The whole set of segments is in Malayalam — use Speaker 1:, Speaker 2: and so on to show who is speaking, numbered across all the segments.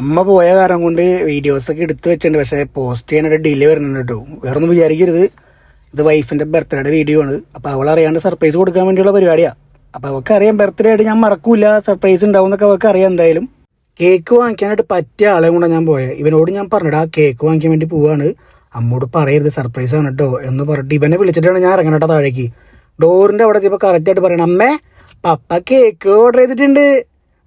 Speaker 1: അമ്മ പോയ കാരണം കൊണ്ട് വീഡിയോസ് ഒക്കെ എടുത്തു വെച്ചിട്ടുണ്ട്. പക്ഷേ പോസ്റ്റ് ചെയ്യാനായിട്ട് ഡിലേ വരുന്നുണ്ട് കേട്ടോ. വേറെ ഒന്നും വിചാരിക്കരുത്. ഇത് വൈഫിന്റെ ബർത്ത്ഡേയുടെ വീഡിയോ ആണ്. അപ്പോൾ അവൾ അറിയാണ്ട് സർപ്രൈസ് കൊടുക്കാൻ വേണ്ടിയുള്ള പരിപാടിയാ. അപ്പോൾ അവൾക്ക് അറിയാം ബർത്ത്ഡേ ആയിട്ട് ഞാൻ മറക്കൂല. സർപ്രൈസ് ഉണ്ടാവും എന്നൊക്കെ അവൾക്ക് അറിയാം എന്തായാലും. കേക്ക് വാങ്ങിക്കാനായിട്ട് പറ്റിയ ആളെ കൂടെ ഞാൻ പോയത് ഇവനോട് ഞാൻ പറഞ്ഞിട്ട് ആ കേക്ക് വാങ്ങിക്കാൻ വേണ്ടി പോവാണ്. അമ്മോട് പറയരുത് സർപ്രൈസ് ആണ് കേട്ടോ എന്ന് പറഞ്ഞിട്ട് ഇവനെ വിളിച്ചിട്ടാണ് ഞാൻ ഇറങ്ങണട്ടോ താഴേക്ക്. ഡോറിന്റെ അവിടെ എത്തിയപ്പോൾ കറക്റ്റ് ആയിട്ട് പറയണം. അമ്മേ പപ്പ കേക്ക് ഓർഡർ ചെയ്തിട്ടുണ്ട്.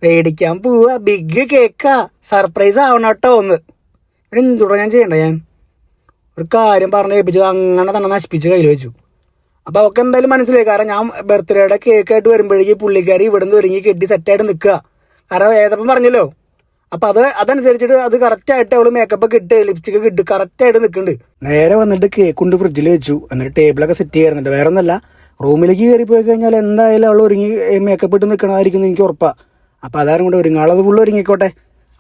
Speaker 1: മേടിക്കാൻ പോവാ. ബിഗ് കേക്കാ. സർപ്രൈസ് ആവണം കേട്ടോ ഒന്ന് എന്തുടാ ഞാൻ ചെയ്യണ്ട ഞാൻ? ഒരു കാര്യം പറഞ്ഞ് ഏൽപ്പിച്ചത് അങ്ങനെ തന്നെ നശിപ്പിച്ച് കയ്യിൽ വെച്ചു. അപ്പോൾ അവൾക്ക് എന്തായാലും മനസ്സിലായി. കാരണം ഞാൻ ബർത്ത്ഡേയുടെ കേക്കായിട്ട് വരുമ്പോഴേക്ക് പുള്ളിക്കാരി ഇവിടെ നിന്ന് ഒരുങ്ങി കെട്ടി സെറ്റായിട്ട് നിൽക്കുക കാരണം ഏതപ്പം പറഞ്ഞല്ലോ? അപ്പൊ അത് അതനുസരിച്ചിട്ട് അത് കറക്റ്റ് ആയിട്ട് അവൾ മേക്കപ്പ് ഇട്ട് ലിപ്സ്റ്റിക് ഒക്കെ ഇട്ട് കറക്റ്റ് ആയിട്ട് നിൽക്കുന്നുണ്ട് നേരെ വന്നിട്ട് കേക്ക് കൊണ്ട് ഫ്രിഡ്ജിൽ വെച്ചു. എന്നിട്ട് ടേബിളൊക്കെ സെറ്റ് ചെയ്യാറുണ്ട്. വേറെ ഒന്നല്ല റൂമിലേക്ക് കയറി പോയി കഴിഞ്ഞാൽ എന്തായാലും അവൾ ഒരുങ്ങി മേക്കപ്പ് ഇട്ട് നിൽക്കണമായിരിക്കും എനിക്ക് ഉറപ്പാ. അപ്പൊ അതാരും കൊണ്ട് ഒരുങ്ങാളത് ഫുള്ള് ഒരുങ്ങിക്കോട്ടെ.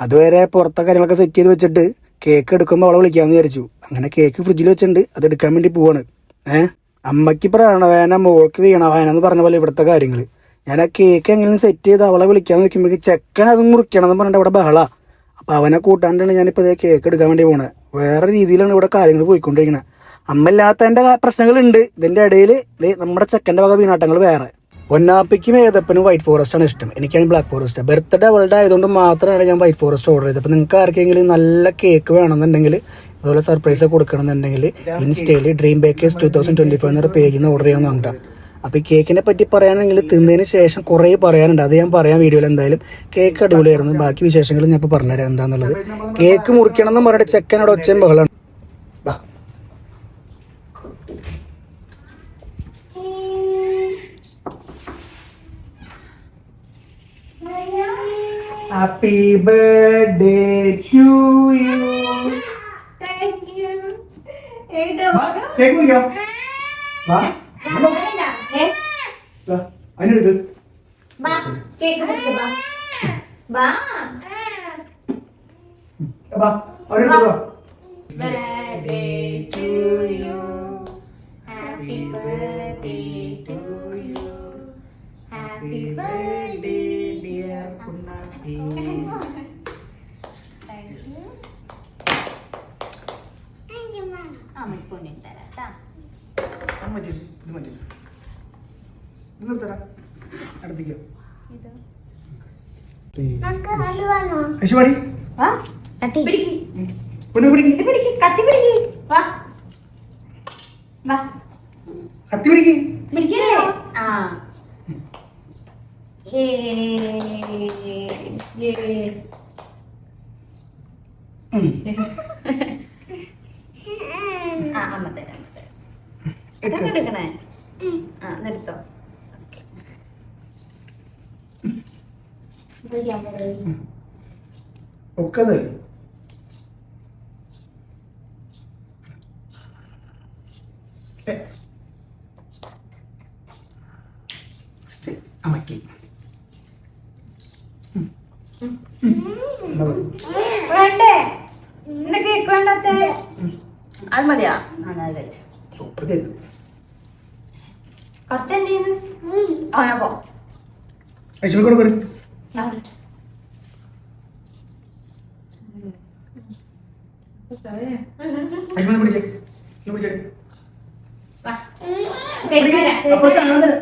Speaker 1: അതുവരെ പുറത്തെ കാര്യങ്ങളൊക്കെ സെറ്റ് ചെയ്ത് വെച്ചിട്ട് കേക്ക് എടുക്കുമ്പോൾ അവളെ വിളിക്കാമെന്ന് വിചാരിച്ചു. അങ്ങനെ കേക്ക് ഫ്രിഡ്ജിൽ വെച്ചിട്ടുണ്ട്. അത് എടുക്കാൻ വേണ്ടി പോവാണ്. ഏ? അമ്മയ്ക്ക് പ്രാണവേന മോൾക്ക് വീണവേന എന്ന് പറഞ്ഞ പോലെ ഇവിടുത്തെ കാര്യങ്ങൾ ഞാൻ ആ കേക്ക് എങ്ങനെയും സെറ്റ് ചെയ്ത് അവളെ വിളിക്കാൻ നിൽക്കുമ്പോഴേക്ക് ചെക്കൻ അത് മുറിക്കണം എന്ന് പറഞ്ഞിട്ട് ഇവിടെ ബഹള. അപ്പൊ അവനെ കൂട്ടാണ്ടാണ് ഞാനിപ്പോൾ ഇതേ കേക്ക് എടുക്കാൻ വേണ്ടി പോണത് വേറെ രീതിയിലാണ് ഇവിടെ കാര്യങ്ങൾ പോയിക്കൊണ്ടിരിക്കുന്നത് അമ്മ ഇല്ലാത്തതിന്റെ പ്രശ്നങ്ങളുണ്ട്. ഇതിന്റെ ഇടയിൽ നമ്മുടെ ചെക്കന്റെ വക വീണാട്ടങ്ങൾ വേറെ. പൊന്നാപ്പിക്കും ഏതപ്പനും വൈറ്റ് ഫോറസ്റ്റ് ആണ് ഇഷ്ടം. എനിക്കാണ് ബ്ലാക്ക് ഫോറസ്റ്റ് ബർത്ത്ഡേ അവളുടെ ആയതുകൊണ്ട് മാത്രമാണ് ഞാൻ വൈറ്റ് ഫോറസ്റ്റ് ഓർഡർ ചെയ്തത്. അപ്പോൾ നിങ്ങൾക്ക് ആർക്കെങ്കിലും നല്ല കേക്ക് വേണമെന്നുണ്ടെങ്കിൽ അതുപോലെ സർപ്രൈസ് കൊടുക്കണമെന്നുണ്ടെങ്കിൽ ഇൻസ്റ്റയിൽ Dream Bakers two thousand twenty five എന്നൊരു പേജിൽ നിന്ന് ഓർഡർ ചെയ്യാമെന്ന് പറഞ്ഞിട്ടാ അപ്പോൾ ഈ കേക്കിനെ പറ്റി പറയുകയാണെങ്കിൽ തിന്നതിന് ശേഷം കുറേ പറയാനുണ്ട്. അത് ഞാൻ പറയാം വീഡിയോയിൽ എന്തായാലും. കേക്ക് അടിപൊളിയായിരുന്നു. ബാക്കി വിശേഷങ്ങൾ ഞാൻ ഇപ്പോൾ പറഞ്ഞുതരാം. എന്താണെന്നുള്ളത് കേക്ക് മുറിക്കണം എന്ന് പറഞ്ഞിട്ട് ചെക്കനോട് ഒച്ചയും ബഹളമാണ് happy birthday to you
Speaker 2: Thank you. ഏട്ടാ,
Speaker 1: കേക്ക് മുറിക്കാം വാ വാ അതിനെടുക്ക്
Speaker 2: വാ, കേക്ക് മുറിക്ക് വാ. വാ.
Speaker 1: വാ അവനെടുക്ക് വാ
Speaker 2: Birthday to you. Happy birthday to you. Happy birthday, പിടിക്ക്. കത്തി പിടിക്ക്. പിടിക്കല്ലേ? ആ. ഏ. ആ അമ്മ തരാം അമ്മ തരാം. ഇതൊക്കെ എടുക്കണേ? ആ നിർത്തോ.
Speaker 1: ഒക്കത്. ഏ. ഫസ്റ്റ് അമ്മയ്ക്ക് ഉം. ഉം. എന്നാ പറ.
Speaker 2: വേണ്ടേ? ഇന്ന് കേക്ക് വേണ്ടാത്ത? അത് മതിയാ. നന്നായി കഴിച്ചു.
Speaker 1: സൂപ്പർ കേക്ക്
Speaker 2: കുറച്ച് കയ്യിന്ന്? ആ ഞാൻ പോ
Speaker 1: പിടിച്ചേ നീ പിടിച്ചേ
Speaker 2: വാ.
Speaker 1: അപ്പോൾ സാധനം തരാം.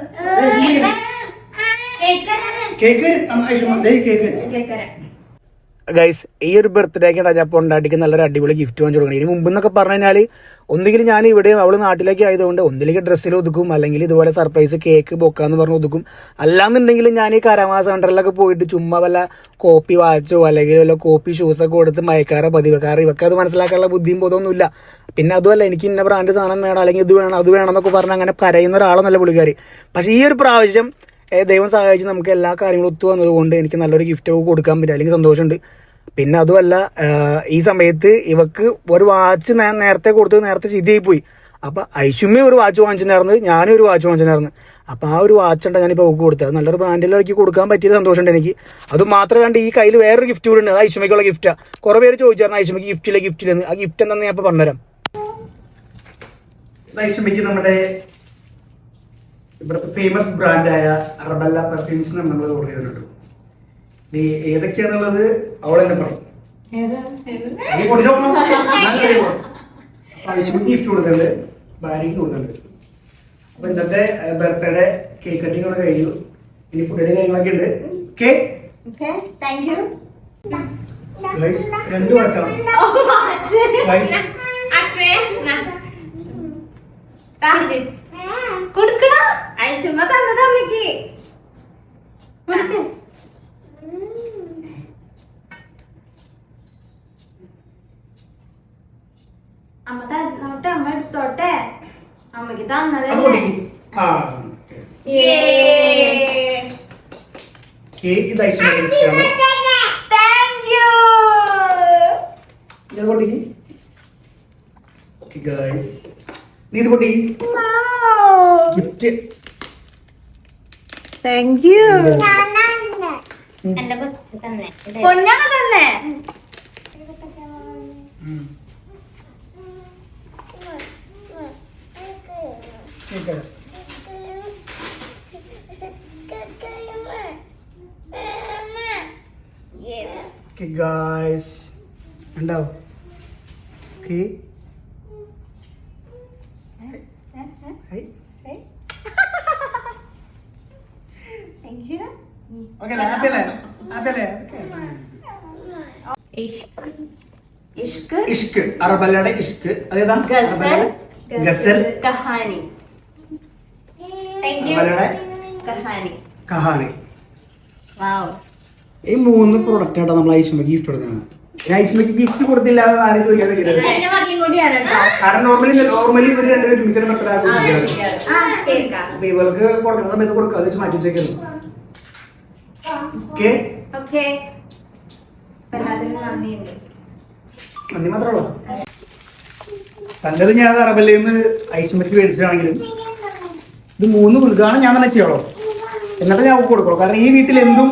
Speaker 1: ഗൈസ് ഈ ഒരു ബർത്ത്ഡേക്ക് ഞാൻ ഉണ്ടാക്കി നല്ലൊരു അടിപൊളി ഗിഫ്റ്റ് വാങ്ങിച്ചു കൊടുക്കണം. ഇനി മുമ്പ് എന്നൊക്കെ പറഞ്ഞു കഴിഞ്ഞാൽ ഒന്നുകിൽ ഞാൻ ഇവിടെ അവൾ നാട്ടിലേക്ക് ആയതുകൊണ്ട് ഒന്നിലേക്ക് ഡ്രസ്സിൽ ഒതുക്കും അല്ലെങ്കിൽ ഇതുപോലെ സർപ്രൈസ് കേക്ക് ബൊക്കാന്ന് പറഞ്ഞ് ഒതുക്കും. അല്ലാന്നുണ്ടെങ്കിൽ ഞാൻ ഈ കരമാസ സെന്ററിലൊക്കെ പോയിട്ട് ചുമ്മാ വല്ല കോപ്പി വാച്ചോ അല്ലെങ്കിൽ വല്ല കോപ്പി ഷൂസൊക്കെ കൊടുത്ത് മയക്കാറോ പതിവക്കാറോ ഇവക്കെ അത് മനസ്സിലാക്കാനുള്ള ബുദ്ധിയും ബോധമൊന്നുമില്ല. പിന്നെ അതുമല്ല എനിക്ക് ഇന്ന ബ്രാൻഡ് സാധനം വേണം അല്ലെങ്കിൽ ഇത് വേണം അത് വേണം എന്നൊക്കെ പറഞ്ഞ് അങ്ങനെ കരയുന്ന ഒരാളെന്നല്ല പുള്ളിക്കാർ പക്ഷേ ഈ ഒരു പ്രാവശ്യം ദൈവം സഹായിച്ച് നമുക്ക് എല്ലാ കാര്യങ്ങളും ഒത്തു വന്നതുകൊണ്ട് എനിക്ക് നല്ലൊരു ഗിഫ്റ്റ് ഒക്കെ കൊടുക്കാൻ പറ്റും. അല്ലെങ്കിൽ സന്തോഷമുണ്ട്. പിന്നെ അതുമല്ല ഈ സമയത്ത് ഇവക്ക് ഒരു വാച്ച് നേരത്തെ കൊടുത്ത് നേരത്തെ ചിതിയായി പോയി അപ്പൊ ഐഷുമ്മി ഒരു വാച്ച് വാങ്ങിച്ചിട്ടുണ്ടായിരുന്നു ഞാനും ഒരു വാച്ച് വാങ്ങിച്ചിട്ടുണ്ടായിരുന്നു. അപ്പൊ ആ ഒരു വാച്ച് ഉണ്ട് ഞാനിപ്പോൾ ഓക്ക് കൊടുത്തത്. നല്ലൊരു ബ്രാൻഡിലേക്ക് കൊടുക്കാൻ പറ്റിയ സന്തോഷമുണ്ട് എനിക്ക്. അത് മാത്രം കണ്ട് ഈ കയ്യിൽ വേറൊരു ഗിഫ്റ്റ് കൂടെ ഉണ്ട്. അത് ഐഷുമ്മയ്ക്കുള്ള ഗിഫ്റ്റാ കുറെ പേര് ചോദിച്ചായിരുന്നു ഐഷുമ്മയ്ക്ക് ഗിഫ്റ്റ് ഇല്ല ഗിഫ്റ്റ് ഇല്ലെന്ന്. ആ ഗിഫ്റ്റ് എന്താണെന്ന് ഞാൻ ഇപ്പോൾ പറഞ്ഞുതരാം. ഐഷുമ്മയ്ക്ക് നമ്മുടെ ഇവിടുത്തെ ഫേമസ് ബ്രാൻഡായ അറബല്ല പെർഫ്യൂംസ് നമ്മൾ ഓർഡർ ചെയ്തിട്ടുണ്ട്. നീ ഏതൊക്കെയാന്നുള്ളത് അവൾ തന്നെ പറഞ്ഞു നീ? അപ്പൊ ഗിഫ്റ്റ് കൊടുക്കുന്നുണ്ട് ഭാര്യയ്ക്ക് കൊടുക്കുന്നുണ്ട് അപ്പൊ ഇന്നത്തെ ബർത്ത്ഡേ കേക്ക് കട്ടിങ് കൂടെ കഴിഞ്ഞു. ഇനി ഫുഡിന്റെ കാര്യങ്ങളൊക്കെ ഉണ്ട്. ഓക്കെ രണ്ട് വച്ചണം
Speaker 2: കൊടുക്കണ ഐശുമ്മ തന്നത് അമ്മയ്ക്ക്. അമ്മ തന്നോട്ടെ അമ്മ എടുത്തോട്ടെ? അമ്മയ്ക്ക് തന്നത്
Speaker 1: അത് പൊട്ടിക്ക്. കേക്ക് ഇത് ഐശ്വര്യ ഇത് പൊട്ടിക്ക്. ഓക്കെ ഗൈസ് നീ ഇത് പൊട്ടിക്ക്. ഗിഫ്റ്റ്
Speaker 2: താങ്ക് യു പൊന്നാണ് തന്നെ.
Speaker 1: ഗൈസ് ഉണ്ടാവും. Okay
Speaker 2: thank you
Speaker 1: okay happy അല്ലേ ഹാപ്പി അല്ലേ
Speaker 3: ഇഷ്ക്.
Speaker 2: ഇഷ്ക്.
Speaker 1: ഇഷ്ക് അറബല്ലയുടെ ഇഷ്ക്. അതേതാ?
Speaker 2: ഗസൽ.
Speaker 1: ഗസൽ.
Speaker 2: കഹാനി.
Speaker 1: അറബല്ലയുടെ
Speaker 2: കഹാനി.
Speaker 1: കഹാനി.
Speaker 2: വാവ്.
Speaker 1: ഈ മൂന്ന് പ്രൊഡക്റ്റ് ആണ് നമ്മൾ ഐശ്വര്യക്ക് ഗിഫ്റ്റ് കൊടുക്കുന്നത്. ഐശ്വര്യക്ക് ഗിഫ്റ്റ് കൊടുത്തില്ല എന്ന് ആരും ചോദിക്കാതെ കാരണം നോർമലി നോർമലി ഇവർ രണ്ടുപേരും ഒരുമിച്ച് ബർത്ത്ഡേ ആഘോഷിക്കാറ്
Speaker 2: ആ കേക്കാ
Speaker 1: അപ്പൊ ഇവൾക്ക് കൊടുക്കുന്ന സമയത്ത് കൊടുക്കാതെ വെച്ച് മാറ്റി വെച്ചേക്കുന്നു ഓക്കെ.
Speaker 2: ഓക്കെ.
Speaker 1: നന്ദി മാത്രമല്ല. തന്റെത് ഞാൻ അറബല്ലയിൽ നിന്ന് ഐശ്വര്യക്ക് മേടിച്ചതാണെങ്കിലും ഇത് മൂന്ന് ഉദ്ഘാടനം ഞാൻ തന്നെ ചെയ്യണോ? എന്നിട്ട് ഞാൻ അവൾക്ക് കൊടുക്കുള്ളൂ കാരണം ഈ വീട്ടിൽ എന്തും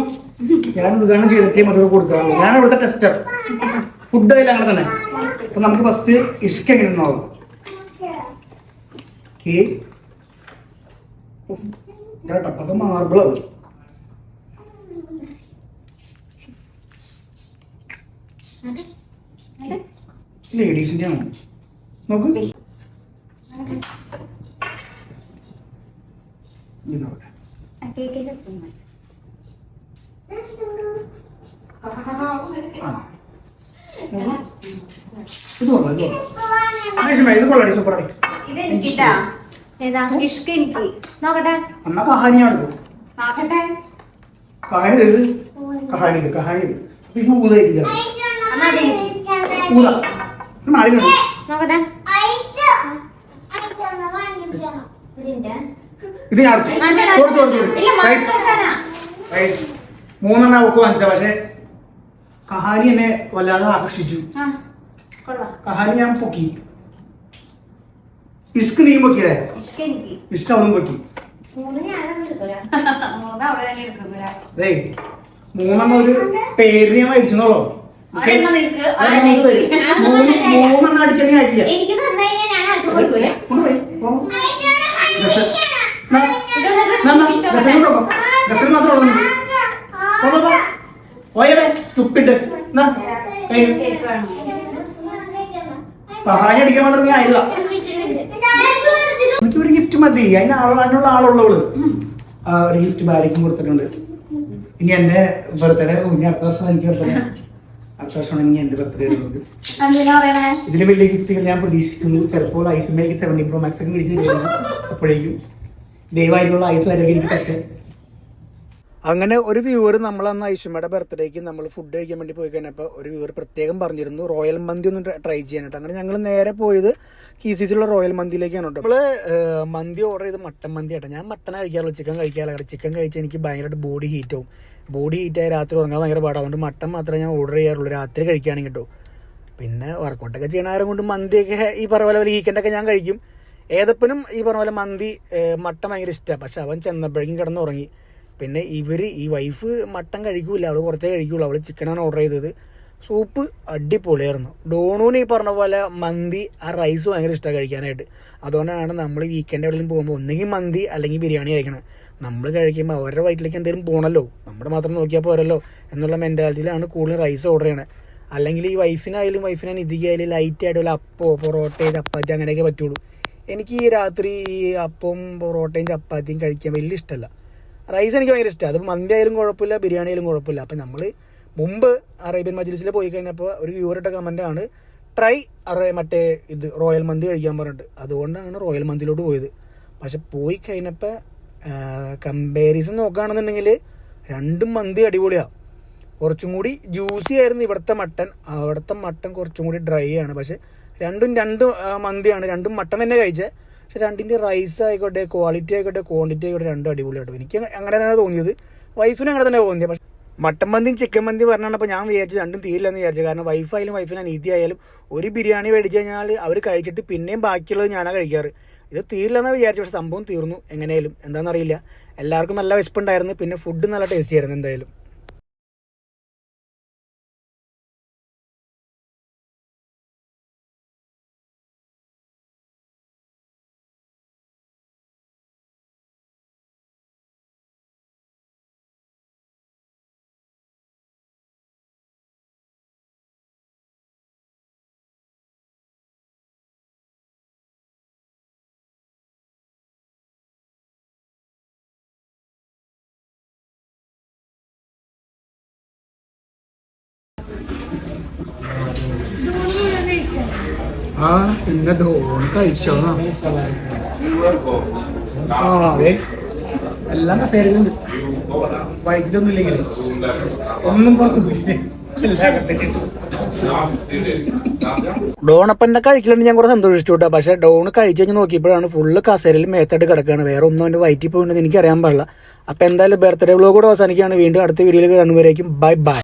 Speaker 1: ഞാൻ ഉദ്ഘാടനം ചെയ്തിട്ടേ മറ്റൊരു കൊടുക്കാറുള്ളൂ. ഞാൻ ഇവിടുത്തെ ടെസ്റ്റർ ഫുഡ് അതിൽ അങ്ങനെ തന്നെ. അപ്പൊ നമുക്ക് ഫസ്റ്റ് ഇഷ്ക എങ്ങനെ ഉണ്ടാവും ടപ്പൊക്കെ മാർബിൾ അത്. ലേഡീസിന്റെ ആണ്. നോക്ക്. ഇത് കൊള്ളാം ഇത് കൊള്ളാം. ആയിഷമേ, ഇത് കൊള്ളാടി സൂപ്പറാടി
Speaker 2: ഇത് എനിക്കിട്ടാ
Speaker 3: ഏതാ?
Speaker 2: ഇഷ്ക് എനിക്ക്
Speaker 3: നോക്കട്ടെ.
Speaker 1: അന്നാ കഹാനിയാണ് ഇത്.
Speaker 2: നോക്കട്ടെ.
Speaker 1: കഹാനി ഇത്. കഹാനി ഇത് കഹാനി ഇത്. അപ്പൊ ഇത് ഊതായിരിക്കും. ഇത്
Speaker 3: നോക്കട്ടെ.
Speaker 1: ഞാൻ മൂന്നെണ്ണം വാങ്ങിച്ച പക്ഷെ കഹാനി എന്നെ വല്ലാതെ ആകർഷിച്ചു. കഹാനി ഞാൻ പൊക്കി. ഇഷ്ക് നീ പൊക്കിയല്ലേ?
Speaker 2: ഇഷ്ക്
Speaker 1: അവളും പൊക്കി. മൂന്നെണ്ണം ഒരു പേരിനെ മേടിച്ചെന്നുള്ളൂ മൂന്നെണ്ണം ആയിട്ടില്ല
Speaker 3: എനിക്ക്.
Speaker 1: അടിക്കാൻ ആയില്ല. എനിക്ക് ഒരു ഗിഫ്റ്റ് മതി. അതിന് അതിനുള്ള ആളുള്ളവൾ. ഒരു ഗിഫ്റ്റ് ഭാര്യയ്ക്കും കൊടുത്തിട്ടുണ്ട്. ഇനി എന്റെ ബർത്ത്ഡേ കുഞ്ഞ് അടുത്ത വർഷം എനിക്ക് ബർത്ത്ഡേ എന്റെ ബർത്ത്ഡേ ഇതിന് വലിയ ഗിഫ്റ്റുകൾ ഞാൻ പ്രതീക്ഷിക്കുന്നു. ചിലപ്പോൾ ഐസുമേക്ക് സെവന്റി പ്രോ മാക്സ് ഒക്കെ അപ്പോഴേക്കും ദയവായിട്ടുള്ള ഐസ് വരെയൊക്കെ എനിക്ക് പറ്റും അങ്ങനെ ഒരു വ്യൂവർ നമ്മൾ അന്ന് ഐശ്വര്യയുടെ ബർത്ത്ഡേക്ക് നമ്മൾ ഫുഡ് കഴിക്കാൻ വേണ്ടി പോയി കഴിഞ്ഞപ്പോൾ ഒരു വ്യൂവർ പ്രത്യേകം പറഞ്ഞിരുന്നു റോയൽ മന്തി ഒന്ന് ട്രൈ ചെയ്യാനായിട്ട് അങ്ങനെ ഞങ്ങൾ നേരെ പോയത് കീസിസിലുള്ള റോയൽ മന്തിയിലേക്കാണ് കേട്ടോ നമ്മൾ മന്തി ഓർഡർ ചെയ്ത് മട്ടൻ മന്തി ആട്ടോ. ഞാൻ മട്ടൻ കഴിക്കാറുള്ളൂ ചിക്കൻ കഴിക്കാറില്ല ചിക്കൻ കഴിച്ചാൽ എനിക്ക് ഭയങ്കരമായിട്ട് ബോഡി ഹീറ്റ് ആവും. ബോഡി ഹീറ്റ് ആയി രാത്രി ഉറങ്ങാൻ ഭയങ്കര പാടാണ് അതുകൊണ്ട് മട്ടൻ മാത്രമേ ഞാൻ ഓർഡർ ചെയ്യാറുള്ളൂ. രാത്രി കഴിക്കുകയാണെങ്കിൽ കേട്ടോ പിന്നെ വർക്കൗട്ടൊക്കെ ചെയ്യണ ആരും കൊണ്ട് മന്തിയൊക്കെ ഈ പറഞ്ഞ പോലെ വീക്കെൻഡൊക്കെ ഞാൻ കഴിക്കും. ഏതപ്പനും ഈ പറഞ്ഞ പോലെ മന്തി മട്ടൻ ഭയങ്കര ഇഷ്ടമാണ് പക്ഷെ അവൻ ചെന്നപ്പോഴേക്കും കിടന്ന് ഉറങ്ങി പിന്നെ ഇവർ ഈ വൈഫ് മട്ടൻ കഴിക്കൂല അവൾ കുറച്ചേ കഴിക്കുള്ളൂ. അവൾ ചിക്കനാണ് ഓർഡർ ചെയ്തത്. സൂപ്പ് അടിപൊളിയായിരുന്നു. ഡോണൂന് ഈ പറഞ്ഞ പോലെ മന്തി ആ റൈസ് ഭയങ്കര ഇഷ്ടമാണ് കഴിക്കാനായിട്ട്. അതുകൊണ്ടാണ് നമ്മൾ വീക്കെൻഡ് എവിടെയും പോകുമ്പോൾ ഒന്നെങ്കിൽ മന്തി അല്ലെങ്കിൽ ബിരിയാണി കഴിക്കണം. നമ്മൾ കഴിക്കുമ്പോൾ അവരുടെ വയറ്റിലേക്ക് എന്തെങ്കിലും പോകണമല്ലോ നമ്മുടെ മാത്രം നോക്കിയാൽ പോരല്ലോ എന്നുള്ള മെന്റാലിറ്റിയിലാണ് കൂടുതൽ റൈസ് ഓർഡർ ചെയ്യണത് അല്ലെങ്കിൽ ഈ വൈഫിനായാലും വൈഫിനെ നിധിക്കായാലും ലൈറ്റ് ആയിട്ട് വല്ല അപ്പോ പൊറോട്ടയോ ചപ്പാത്തി അങ്ങനെയൊക്കെ പറ്റുള്ളൂ. എനിക്ക് ഈ രാത്രി ഈ അപ്പവും പൊറോട്ടയും ചപ്പാത്തിയും കഴിക്കാൻ വലിയ ഇഷ്ടമല്ല റൈസ് എനിക്ക് ഭയങ്കര ഇഷ്ടമാണ് അത് മന്തി ആയാലും കുഴപ്പമില്ല ബിരിയാണി ആയാലും കുഴപ്പമില്ല. അപ്പം നമ്മൾ മുമ്പ് അറേബ്യൻ മജ്ലിസിൽ പോയി കഴിഞ്ഞപ്പോൾ ഒരു വ്യൂവറിട്ട ആണ് ട്രൈ അറേ മറ്റേ ഇത് റോയൽ മന്തി കഴിക്കാൻ പറഞ്ഞിട്ട്. അതുകൊണ്ടാണ് റോയൽ മന്തിയിലോട്ട് പോയത്. പക്ഷെ പോയി കഴിഞ്ഞപ്പോൾ കമ്പാരിസൺ നോക്കുകയാണെന്നുണ്ടെങ്കിൽ രണ്ടും മന്തി അടിപൊളിയാണ് കുറച്ചും കൂടി ജ്യൂസി ആയിരുന്നു ഇവിടുത്തെ മട്ടൻ. അവിടുത്തെ മട്ടൻ കുറച്ചും കൂടി ഡ്രൈ ആണ്. പക്ഷെ രണ്ടും രണ്ട് മന്തിയാണ്. രണ്ടും മട്ടൻ തന്നെ കഴിച്ചത് പക്ഷെ രണ്ടിന്റെ റൈസ് ആയിക്കോട്ടെ ക്വാളിറ്റി ആയിക്കോട്ടെ ക്വാണ്ടിറ്റി ആയിക്കോട്ടെ രണ്ടും അടിപൊളിയായിട്ടും എനിക്ക് അങ്ങനെ തന്നെ തോന്നിയത്. വൈഫിന് അങ്ങനെ തന്നെ തോന്നിയത്. പക്ഷേ മട്ടൻ മന്തിയും ചിക്കൻ മന്തി അപ്പോൾ ഞാൻ വിചാരിച്ചു രണ്ടും തീരില്ലെന്ന് വിചാരിച്ചു കാരണം വൈഫായാലും വൈഫിന് അനീതി ആയാലും ഒരു ബിരിയാണി മേടിച്ച് കഴിഞ്ഞാൽ അവർ കഴിച്ചിട്ട് പിന്നെയും ബാക്കിയുള്ളത് ഞാനാണ് കഴിക്കാറ്. ഇത് തീരില്ലെന്ന് വിചാരിച്ചു പക്ഷേ സംഭവം തീർന്നു. എങ്ങനെയാലും എന്താണെന്നറിയില്ല എല്ലാവർക്കും നല്ല വിശപ്പുണ്ടായിരുന്നു. പിന്നെ ഫുഡ് നല്ല ടേസ്റ്റ് ആയിരുന്നു എന്തായാലും. ആ പിന്നെ അതെ എല്ലാം കസേരയിലുണ്ട്. വൈകിട്ടൊന്നും ഇല്ലെങ്കിൽ ഒന്നും പുറത്ത് ഡോണപ്പന്റെ കഴിക്കലുണ്ട് ഞാൻ കുറെ സന്തോഷിച്ചു കേട്ടോ. പക്ഷെ ഡോൺ കഴിച്ചു കഴിഞ്ഞ് നോക്കിയപ്പോഴാണ് ഫുള്ള് കസേരയിൽ മേത്തായിട്ട് കിടക്കുകയാണ് വേറെ ഒന്നും അവന്റെ വയറ്റിൽ പോയിട്ടുണ്ടെന്ന് എനിക്ക് അറിയാൻ പാടില്ല. അപ്പൊ എന്തായാലും ബർത്ത്ഡേ വ്ലോഗ് കൂടെ അവസാനിക്കുകയാണ്. വീണ്ടും അടുത്ത വീഡിയോയിൽ കാണുമ്പോഴേക്കും ബൈ ബൈ